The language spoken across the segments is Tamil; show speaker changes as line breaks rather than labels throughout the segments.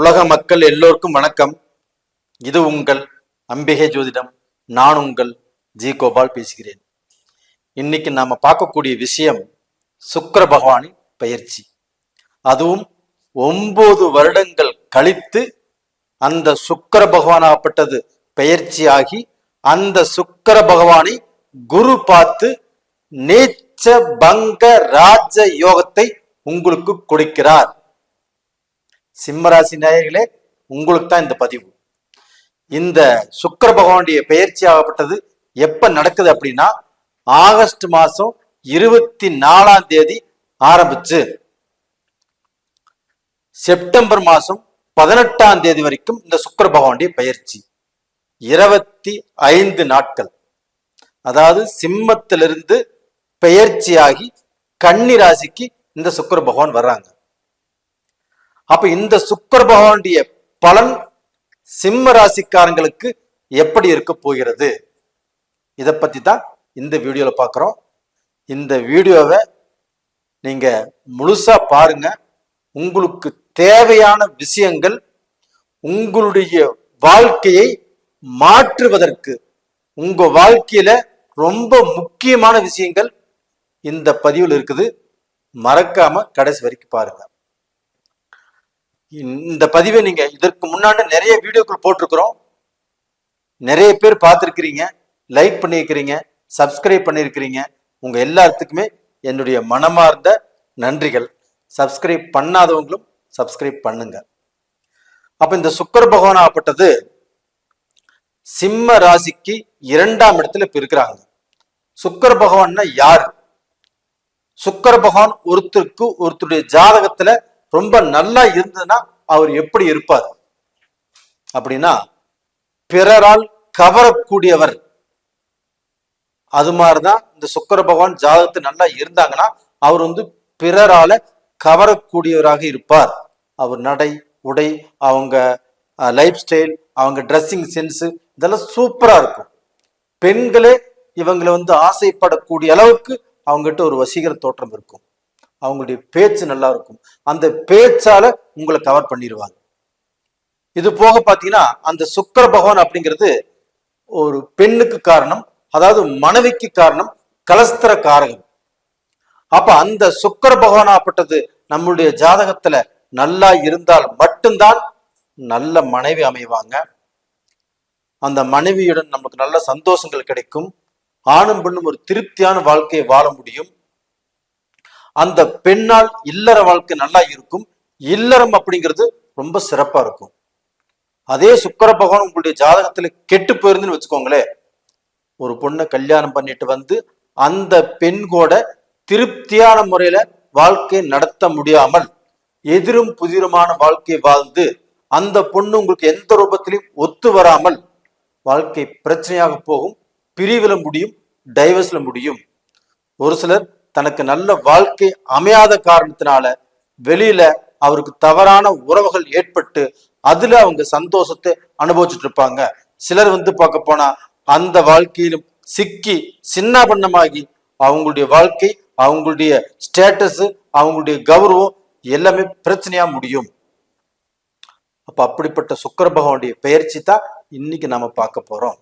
உலக மக்கள் எல்லோருக்கும் வணக்கம். இது உங்கள் அம்பிகை ஜோதிடம். நான் உங்கள் ஜி கோபால் பேசுகிறேன். இன்னைக்கு நாம பார்க்கக்கூடிய விஷயம் சுக்கிர பகவானின் பயிற்சி. அதுவும் ஒன்பது வருடங்கள் கழித்து அந்த சுக்கிர பகவானாகப்பட்டது ஆகி அந்த சுக்கர பகவானை குரு பார்த்து நேச்ச பங்க ராஜ யோகத்தை உங்களுக்கு கொடுக்கிறார். சிம்மராசி நேயர்களே உங்களுக்கு தான் இந்த பதிவு. இந்த சுக்கர பகவானுடைய பெயர்ச்சி ஆகப்பட்டது. எப்ப நடக்குது அப்படின்னா ஆகஸ்ட் மாசம் இருபத்தி நாலாம் தேதி ஆரம்பிச்சு. செப்டம்பர் மாசம் பதினெட்டாம் தேதி வரைக்கும் இந்த சுக்கர பகவானுடைய பயிற்சி இருபத்தி ஐந்து நாட்கள். அதாவது சிம்மத்திலிருந்து பெயர்ச்சியாகி கன்னி ராசிக்கு இந்த சுக்கர பகவான் வர்றாங்க. அப்ப இந்த சுக்கர பகவானுடைய பலன் சிம்ம ராசிக்காரங்களுக்கு எப்படி இருக்க போகிறது? இதை பத்தி தான் இந்த வீடியோல பார்க்குறோம் இந்த வீடியோவை நீங்க முழுசா பாருங்க. உங்களுக்கு தேவையான விஷயங்கள் உங்களுடைய வாழ்க்கையை மாற்றுவதற்கு உங்க வாழ்க்கையில ரொம்ப முக்கியமான விஷயங்கள் இந்த பதிவில் இருக்குது. மறக்காம கடைசி வரைக்கும் பாருங்க. இந்த பதிவை நீங்க இதற்கு முன்னாடி நிறைய வீடியோக்கள் போட்டிருக்கிறோம். நிறைய பேர் பார்த்துருக்கிறீங்க. லைக் பண்ணியிருக்கிறீங்க. சப்ஸ்கிரைப் பண்ணியிருக்கிறீங்க. உங்க எல்லாத்துக்குமே என்னுடைய மனமார்ந்த நன்றிகள். சப்ஸ்கிரைப் பண்ணாதவங்களும் சப்ஸ்கிரைப் பண்ணுங்க. அப்ப இந்த சுக்கர பகவான் ஆப்பட்டது சிம்ம ராசிக்கு இரண்டாம் இடத்துல இப்ப இருக்கிறாங்க. சுக்கர பகவான்னா யாரு? சுக்கர பகவான் ஒருத்தருக்கு ஒருத்தருடைய ஜாதகத்துல ரொம்ப நல்லா இருந்ததுன்னா அவர் எப்படி இருப்பார்? அப்படின்னா பிறரால் கவரக்கூடியவர். அது மாதிரிதான் இந்த சுக்கர பகவான் ஜாதகத்து நல்லா இருந்தாங்கன்னா அவர் வந்து பிறரால கவரக்கூடியவராக இருப்பார். அவர் நடை உடை அவங்க லைஃப் ஸ்டைல் அவங்க ட்ரெஸ்ஸிங் சென்ஸ் இதெல்லாம் சூப்பரா இருக்கும். பெண்களே இவங்களை வந்து ஆசைப்படக்கூடிய அளவுக்கு அவங்ககிட்ட ஒரு வசீகர தோற்றம் இருக்கும். அவங்களுடைய பேச்சு நல்லா இருக்கும் அந்த பேச்சால உங்களை கவர் பண்ணிடுவாங்க இது போக பார்த்தீங்கன்னா அந்த சுக்கர பகவான் அப்படிங்கிறது ஒரு பெண்ணுக்கு காரணம் அதாவது மனைவிக்கு காரணம் கலஸ்திர காரகம். அப்ப அந்த சுக்கர பகவானாப்பட்டது நம்மளுடைய ஜாதகத்துல நல்லா இருந்தால் மட்டும்தான் நல்ல மனைவி அமைவாங்க. அந்த மனைவியுடன் நமக்கு நல்ல சந்தோஷங்கள் கிடைக்கும். ஆணும் பெண்ணும் ஒரு திருப்தியான வாழ்க்கையை வாழ முடியும். அந்த பெண்ணால் இல்லற வாழ்க்கை நல்லா இருக்கும். இல்லறம் அப்படிங்கிறது ரொம்ப சிறப்பா இருக்கும். அதே சுக்கர பகவான் உங்களுடைய ஜாதகத்துல கெட்டு போயிருந்துன்னு வச்சுக்கோங்களேன். ஒரு பொண்ணை கல்யாணம் பண்ணிட்டு வந்து அந்த பெண் கூட திருப்தியான முறையில வாழ்க்கை நடத்த முடியாமல் எதிரும் புதிருமான வாழ்க்கை வாழ்ந்து அந்த பொண்ணு உங்களுக்கு எந்த ரூபத்திலையும் ஒத்து வராமல் வாழ்க்கை பிரச்சனையாக போகும். பிரிவில் முடியும் டைவர்ஸ்ல முடியும். ஒரு சிலர் தனக்கு நல்ல வாழ்க்கை அமையாத காரணத்தினால வெளியில அவருக்கு தவறான உறவுகள் ஏற்பட்டு அதுல அவங்க சந்தோஷத்தை அனுபவிச்சுட்டு இருப்பாங்க. சிலர் வந்து பார்க்க போனா அந்த வாழ்க்கையிலும் சிக்கி சின்ன பண்ணமாகி அவங்களுடைய வாழ்க்கை அவங்களுடைய ஸ்டேட்டஸ் அவங்களுடைய கௌரவம் எல்லாமே பிரச்சனையா முடியும். அப்ப அப்படிப்பட்ட சுக்கர பகவானுடைய பெயர்ச்சி தான் இன்னைக்கு நாம பார்க்க போறோம்.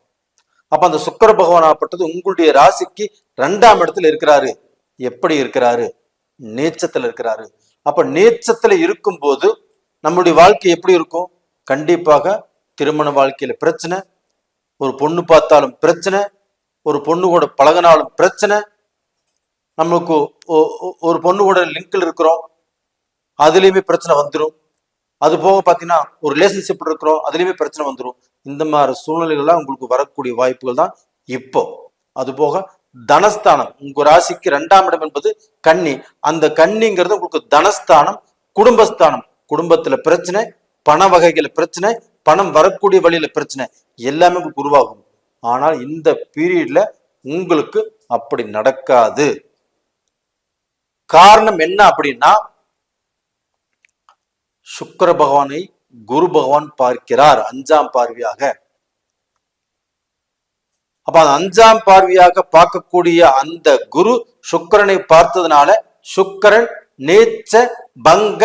அப்ப அந்த சுக்கர பகவான் ஆப்பட்டது உங்களுடைய ராசிக்கு ரெண்டாம் இடத்துல இருக்கிறாரு. எப்படி இருக்கிறாரு? நீச்சத்துல இருக்கிறாரு. அப்ப நீச்சத்துல இருக்கும் போது நம்மளுடைய வாழ்க்கை எப்படி இருக்கும்? கண்டிப்பாக திருமண வாழ்க்கையில பிரச்சனை ஒரு பொண்ணு பார்த்தாலும் பிரச்சனை ஒரு பொண்ணு கூட பழகினாலும் பிரச்சனை. நம்மளுக்கு ஒரு பொண்ணு கூட லிங்க்ல இருக்கிறோம் அதுலயுமே பிரச்சனை வந்துடும் அது போக பார்த்தீங்கன்னா ஒரு ரிலேஷன்ஷிப் இருக்கிறோம் அதுலயுமே பிரச்சனை வந்துடும் இந்த மாதிரி சூழ்நிலைகள்லாம் உங்களுக்கு வரக்கூடிய வாய்ப்புகள் தான் இப்போ. அது போக தனஸ்தானம். உங்க ராசிக்கு ரெண்டாம் இடம் என்பது கன்னி. அந்த கன்னிங்கிறது உங்களுக்கு தனஸ்தானம் குடும்பஸ்தானம். குடும்பத்துல பிரச்சனை பண வகைகள் பிரச்சனை பணம் வரக்கூடிய வழியில பிரச்சனை. எல்லாமே உங்களுக்கு உருவாகும். ஆனால் இந்த பீரியட்ல உங்களுக்கு அப்படி நடக்காது. காரணம் என்ன அப்படின்னா சுக்கர பகவானை குரு பகவான் பார்க்கிறார் அஞ்சாம் பார்வையாக. அப்ப அந்த அஞ்சாம் பார்வையாக பார்க்கக்கூடிய அந்த குரு சுக்கரனை பார்த்ததுனால சுக்கரன் நேச்ச பங்க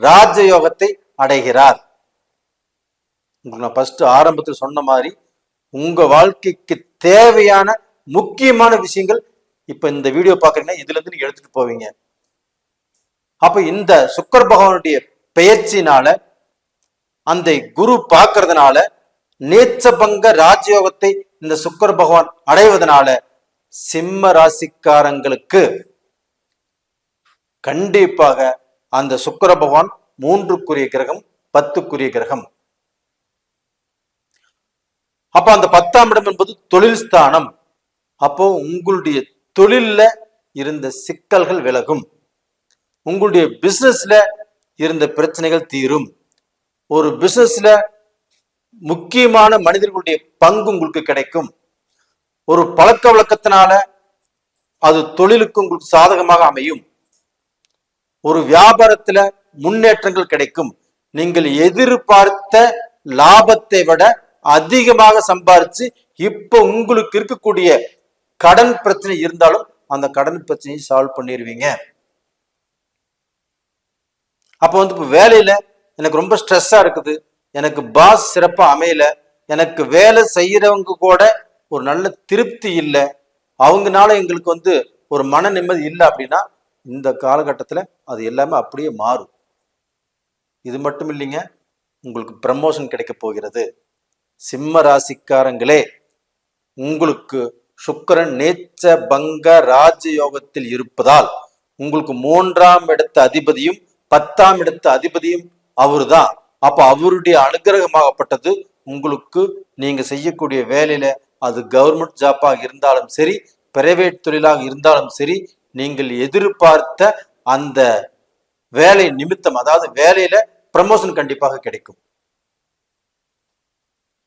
ராஜயோகத்தை அடைகிறார். உங்களுக்கு நான் ஃபர்ஸ்ட் ஆரம்பத்தில் சொன்ன மாதிரி உங்க வாழ்க்கைக்கு தேவையான முக்கியமான விஷயங்கள் இப்ப இந்த வீடியோ பாக்குறீங்கன்னா இதுல இருந்து நீங்க எடுத்துட்டு போவீங்க. அப்ப இந்த சுக்கர் பகவானுடைய பெயர்ச்சினால அந்த குரு பார்க்கறதுனால நேச்சபங்க ராஜயோகத்தை இந்த சுக்கர பகவான் அடைவதனால சிம்ம ராசிக்காரங்களுக்கு கண்டிப்பாக அந்த சுக்கர பகவான் மூன்றுக்குரிய கிரகம் பத்துக்குரிய கிரகம். அப்ப அந்த பத்தாம் இடம் என்பது தொழில் ஸ்தானம். அப்போ உங்களுடைய தொழில்ல இருந்த சிக்கல்கள் விலகும். உங்களுடைய பிசினஸ்ல இருந்த பிரச்சனைகள் தீரும். ஒரு பிசினஸ்ல முக்கியமான மனிதர்களுடைய பங்கு உங்களுக்கு கிடைக்கும். ஒரு பழக்க வழக்கத்தினால அது தொழிலுக்கு உங்களுக்கு சாதகமாக அமையும். ஒரு வியாபாரத்துல முன்னேற்றங்கள் கிடைக்கும். நீங்கள் எதிர்பார்த்த லாபத்தை விட அதிகமாக சம்பாரிச்சு இப்ப உங்களுக்கு இருக்கக்கூடிய கடன் பிரச்சனை இருந்தாலும் அந்த கடன் பிரச்சனையை சால்வ் பண்ணிடுவீங்க அப்போ வந்து இப்போ வேலையில எனக்கு ரொம்ப ஸ்ட்ரெஸ்ஸா இருக்குது. எனக்கு பாஸ் சிறப்பா அமையல. எனக்கு வேலை செய்யறவங்க கூட ஒரு நல்ல திருப்தி இல்லை. அவங்கனால எங்களுக்கு வந்து ஒரு மன நிம்மதி இல்லை அப்படின்னா இந்த காலகட்டத்தில் அது எல்லாமே அப்படியே மாறும். இது மட்டும் இல்லைங்க உங்களுக்கு ப்ரமோஷன் கிடைக்க போகிறது. சிம்ம ராசிக்காரங்களே உங்களுக்கு சுக்கிரன் நேச்ச பங்க ராஜயோகத்தில் இருப்பதால் உங்களுக்கு மூன்றாம் இடத்த அதிபதியும் பத்தாம் இடத்த அதிபதியும் அவர்தான். அப்ப அவருடைய அனுகிரகமாகப்பட்டது உங்களுக்கு நீங்க செய்யக்கூடிய வேலையில அது கவர்மெண்ட் ஜாப்பாக இருந்தாலும் சரி பிரைவேட் தொழிலாக இருந்தாலும் சரி நீங்கள் எதிர்பார்த்த அந்த வேலை நிமித்தம் அதாவது வேலையில ப்ரமோஷன் கண்டிப்பாக கிடைக்கும்.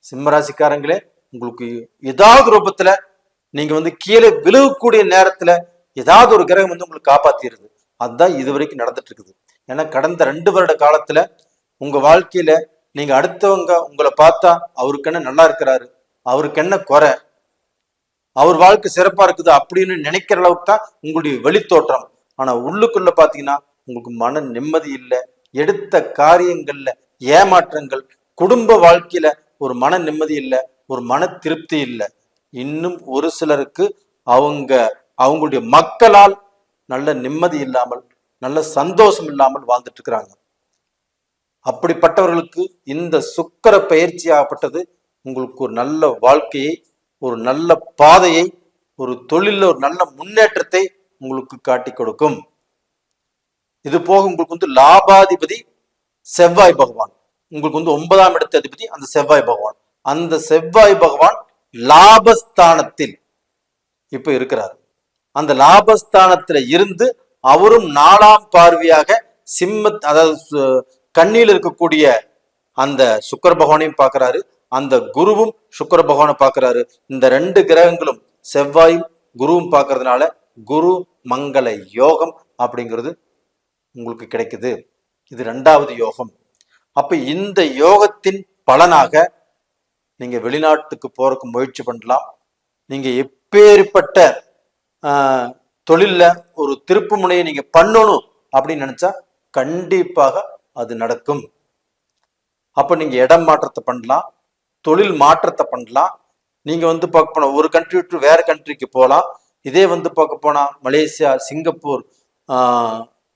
சிம்மராசிக்காரங்களே உங்களுக்கு ஏதாவது ரூபத்துல நீங்க வந்து கீழே விழுகக்கூடிய நேரத்துல ஏதாவது ஒரு கிரகம் வந்து உங்களுக்கு காப்பாத்திடுது. அதுதான் இது வரைக்கும் நடந்துட்டு இருக்குது. ஏன்னா கடந்த ரெண்டு வருட காலத்துல உங்க வாழ்க்கையில நீங்க அடுத்தவங்க உங்களை பார்த்தா அவருக்கு என்ன நல்லா இருக்கிறாரு? அவருக்கு என்ன குறை? அவர் வாழ்க்கை சிறப்பா இருக்குது அப்படின்னு நினைக்கிற அளவுக்கு தான் உங்களுடைய வெளித்தோற்றம். ஆனா உள்ளுக்குள்ள பாத்தீங்கன்னா உங்களுக்கு மன நிம்மதி இல்லை. எடுத்த காரியங்கள்ல ஏமாற்றங்கள் குடும்ப வாழ்க்கையில ஒரு மன நிம்மதி இல்லை ஒரு மன திருப்தி இல்லை. இன்னும் ஒரு சிலருக்கு அவங்க அவங்களுடைய மக்களால் நல்ல நிம்மதி இல்லாமல் நல்ல சந்தோஷம் இல்லாமல் வாழ்ந்துட்டு இருக்கிறாங்க. அப்படிப்பட்டவர்களுக்கு இந்த சுக்கர பயிற்சி ஆகப்பட்டது. உங்களுக்கு ஒரு நல்ல வாழ்க்கையை ஒரு நல்ல பாதையை ஒரு தொழில ஒரு நல்ல முன்னேற்றத்தை உங்களுக்கு காட்டி கொடுக்கும். இது போக உங்களுக்கு வந்து லாபாதிபதி செவ்வாய் பகவான். உங்களுக்கு வந்து ஒன்பதாம் இடத்த அதிபதி அந்த செவ்வாய் பகவான். அந்த செவ்வாய் பகவான் லாபஸ்தானத்தில் இப்ப இருக்கிறார். அந்த லாபஸ்தானத்துல இருந்து அவரும் நாலாம் பார்வையாக சிம்ம அதாவது கண்ணியில் இருக்கக்கூடிய அந்த சுக்கர பகவானையும் பார்க்கறாரு. அந்த குருவும் சுக்கர பகவானை பார்க்கறாரு. இந்த ரெண்டு கிரகங்களும் செவ்வாயும் குருவும் பார்க்கறதுனால குரு மங்கள யோகம் அப்படிங்கிறது உங்களுக்கு கிடைக்குது. இது ரெண்டாவது யோகம். அப்ப இந்த யோகத்தின் பலனாக நீங்க வெளிநாட்டுக்கு போறதுக்கு முயற்சி பண்ணலாம். நீங்க எப்பேற்பட்ட ஆஹ், தொழில்ல ஒரு திருப்பு முனையை நீங்க பண்ணணும் அப்படின்னு நினைச்சா கண்டிப்பாக அது நடக்கும். அப்போ நீங்கள் இடம் மாற்றத்தை பண்ணலாம் தொழில் மாற்றத்தை பண்ணலாம். நீங்கள் வந்து பார்க்க போனால் ஒரு கண்ட்ரி விட்டு வேற கண்ட்ரிக்கு போகலாம். இதே வந்து பார்க்க போனால் Malaysia Singapore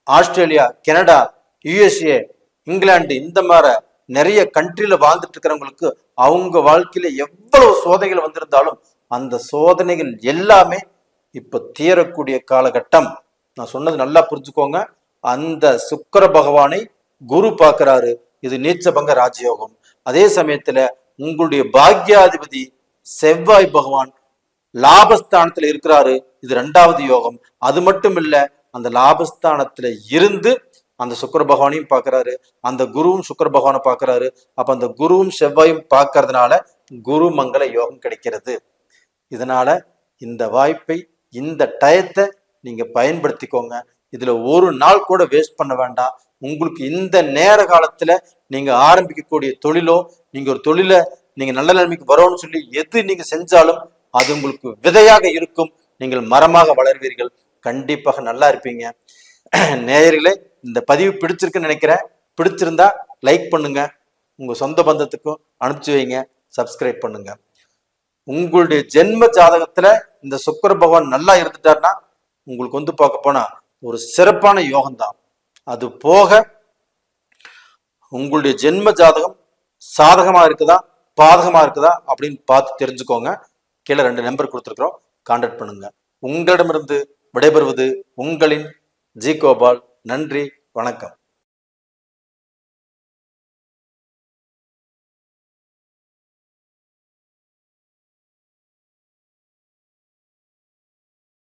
Australia Canada USA England இந்த மாதிரி நிறைய கண்ட்ரியில் வாழ்ந்துட்டு இருக்கிறவங்களுக்கு அவங்க வாழ்க்கையில் எவ்வளவு சோதனைகள் வந்திருந்தாலும் அந்த சோதனைகள் எல்லாமே இப்போ தீரக்கூடிய காலகட்டம். நான் சொன்னது நல்லா புரிஞ்சுக்கோங்க. அந்த சுக்கர பகவானை குரு பார்க்கிறாரு இது நீச்சபங்க ராஜயோகம். அதே சமயத்துல உங்களுடைய பாக்யாதிபதி செவ்வாய் பகவான் லாபஸ்தானத்துல இருக்கிறாரு இது ரெண்டாவது யோகம். அது மட்டும் இல்ல அந்த லாபஸ்தானத்துல இருந்து அந்த சுக்கிர பகவானையும் பார்க்கறாரு அந்த குருவும் சுக்கர பகவானை பார்க்கறாரு. அப்ப அந்த குருவும் செவ்வாயும் பார்க்கறதுனால குரு மங்கள யோகம் கிடைக்கிறது. இதனால இந்த வாய்ப்பை இந்த டயத்தை நீங்க பயன்படுத்திக்கோங்க. இதுல ஒரு நாள் கூட வேஸ்ட் பண்ண வேண்டாம். உங்களுக்கு இந்த நேர காலத்துல நீங்க ஆரம்பிக்கக்கூடிய தொழிலோ நீங்க ஒரு தொழிலை நீங்க நல்ல நிலைமைக்கு வரோம்னு சொல்லி எது நீங்க செஞ்சாலும் அது உங்களுக்கு விதையாக இருக்கும். நீங்கள் மரமாக வளர்வீர்கள். கண்டிப்பாக நல்லா இருப்பீங்க. நேயர்களே இந்த பதிவு பிடிச்சிருக்குன்னு நினைக்கிறேன். பிடிச்சிருந்தா லைக் பண்ணுங்க. உங்க சொந்த பந்தத்துக்கும் அனுப்பிச்சு வைங்க. சப்ஸ்கிரைப் பண்ணுங்க. உங்களுடைய ஜென்ம ஜாதகத்துல இந்த சுக்கர பகவான் நல்லா இருந்துட்டாருன்னா உங்களுக்கு வந்து பார்க்க போனா ஒரு சிறப்பான யோகம் தான் அது போக உங்களுடைய ஜென்ம ஜாதகம் சாதகமா இருக்குதா பாதகமா இருக்குதா அப்படின்னு பார்த்து தெரிஞ்சுக்கோங்க. கீழே ரெண்டு நம்பர் கொடுத்துருக்குறோம். கான்டாக்ட் பண்ணுங்க. உங்களிடமிருந்து விடைபெறுவது உங்களின் ஜி கோபால். நன்றி வணக்கம்.